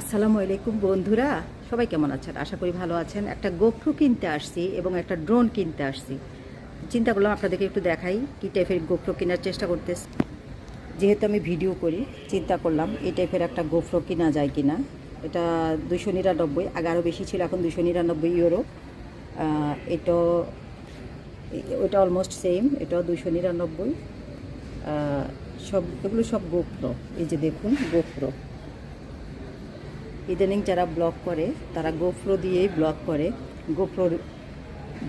আসসালামু আলাইকুম বন্ধুরা, সবাই কেমন আছেন? আশা করি ভালো আছেন। একটা গোপ্রো কিনতে আসছি এবং একটা ড্রোন কিনতে আসছি। চিন্তা করলাম আপনাদেরকে একটু দেখাই কি টাইপের গোপ্রো কেনার চেষ্টা করতেছি। যেহেতু আমি ভিডিও করি, চিন্তা করলাম এই টাইপের একটা গোপ্রো কিনা যায় কিনা। এটা দুশো নিরানব্বই, আগে আরও বেশি ছিল, এখন দুশো নিরানব্বই ইউরো। এটা ওটা অলমোস্ট সেম এটাও দুশো নিরানব্বই। সব, এগুলো সব গোপ্রো। এই যে দেখুন, গোপ্রো। ইদানিং যারা ব্লগ করে, তারা গোপ্রো দিয়েই ব্লগ করে। গোপ্রোর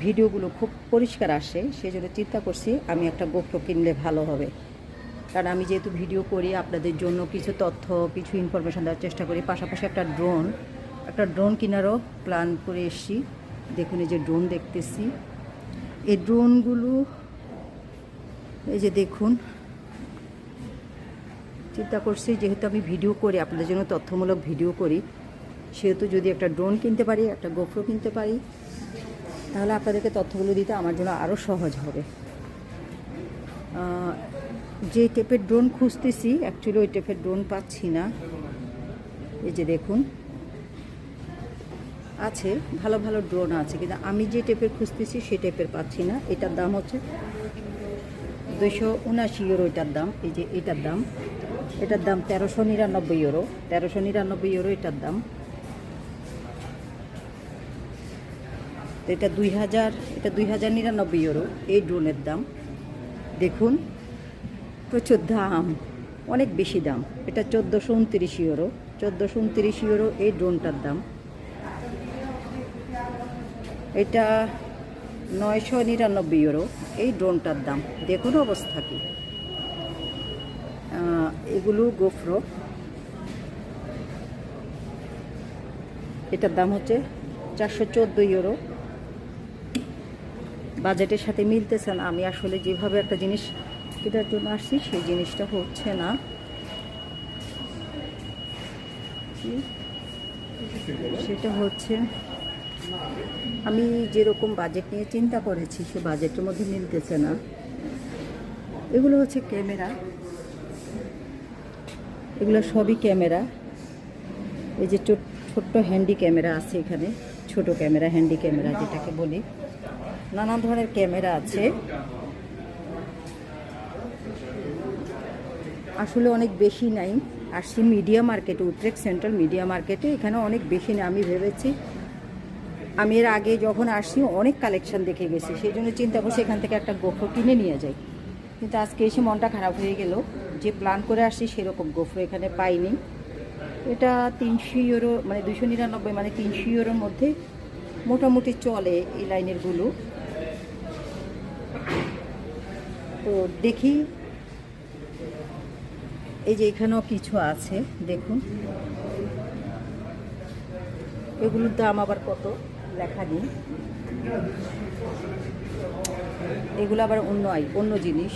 ভিডিওগুলো খুব পরিষ্কার আসে। সেই জন্য চিন্তা করছি, আমি একটা গোপ্রো কিনলে ভালো হবে। কারণ আমি যেহেতু ভিডিও করি, আপনাদের জন্য কিছু তথ্য, কিছু ইনফরমেশান দেওয়ার চেষ্টা করি। পাশাপাশি একটা ড্রোন একটা ড্রোন কেনারও প্ল্যান করে এসছি। দেখুন, এই যে ড্রোন দেখতেছি। এই ড্রোনগুলো এই যে দেখুন চিন্তা করছি, যেহেতু আমি ভিডিও করি, আপনাদের জন্য তথ্যমূলক ভিডিও করি, সেহেতু যদি একটা ড্রোন কিনতে পারি, একটা গোফ্রো কিনতে পারি, তাহলে আপনাদেরকে তথ্যগুলো দিতে আমার জন্য আরও সহজ হবে। যে টেপের ড্রোন খুঁজতেছি অ্যাকচুয়ালি ওই টেপের ড্রোন পাচ্ছি না। এই যে দেখুন, আছে, ভালো ভালো ড্রোন আছে, কিন্তু আমি যে টেপের খুঁজতেছি সেই টেপের পাচ্ছি না। এটার দাম হচ্ছে দুশো উনাশি ইউরো দাম, এই যে এটার দাম। এটার দাম তেরোশো নিরানব্বই ইউরো তেরোশো নিরানব্বই ইউরো এটার দাম। এটা দুই হাজার, এটা দুই হাজার নিরানব্বই ইউরো এই ড্রোনের দাম। দেখুন, প্রচুর দাম, অনেক বেশি দাম। এটা চোদ্দোশো উনত্রিশ ইউরো চোদ্দোশো উনত্রিশ ইউরো এই ড্রোনটার দাম। এটা নয়শো নিরানব্বই ইউরো এই ড্রোনটার দাম। দেখুন অবস্থা কি। এগুলো গোফরো। এটার দাম হচ্ছে চারশো চোদ্দ ইউরো। বাজেটের সাথে মিলতেছে না। আমি আসলে যেভাবে একটা জিনিস কেনার জন্য আসছি, সেই জিনিসটা হচ্ছে না। সেটা হচ্ছে, আমি যেরকম বাজেট নিয়ে চিন্তা করেছি, সে বাজেটের মধ্যে মিলতেছে না। এগুলো হচ্ছে ক্যামেরা। এগুলো সবই ক্যামেরা। এই যে ছোট্ট হ্যান্ডি ক্যামেরা আছে এখানে, ছোট ক্যামেরা, হ্যান্ডি ক্যামেরা যেটাকে বলি। নানা ধরনের ক্যামেরা আছে। আসলে অনেক বেশি নাই। আসছি মিডিয়া মার্কেটে, উত্তরেক সেন্ট্রাল মিডিয়া মার্কেটে, এখানে অনেক বেশি নেই, আমি ভেবেছি। আমি এর আগে যখন আসছি, অনেক কালেকশন দেখে গেছি, সেই জন্য চিন্তা করছি এখান থেকে একটা গোফরো কিনে নিয়ে যাই। কিন্তু আজকে এসে মনটা খারাপ হয়ে গেল। যে প্ল্যান করে আসছি সেরকম গোফরো এখানে পাইনি। এটা তিনশো ইউরো মানে দুশো নিরানব্বই মানে তিনশো ইউরোর মধ্যে মোটামুটি চলে এই লাইনেরগুলো তো দেখি এই যে এখানেও কিছু আছে, দেখুন। এগুলোর দাম আবার কত? লেখা নেই এগুলো আবার অন্য অন্য জিনিস।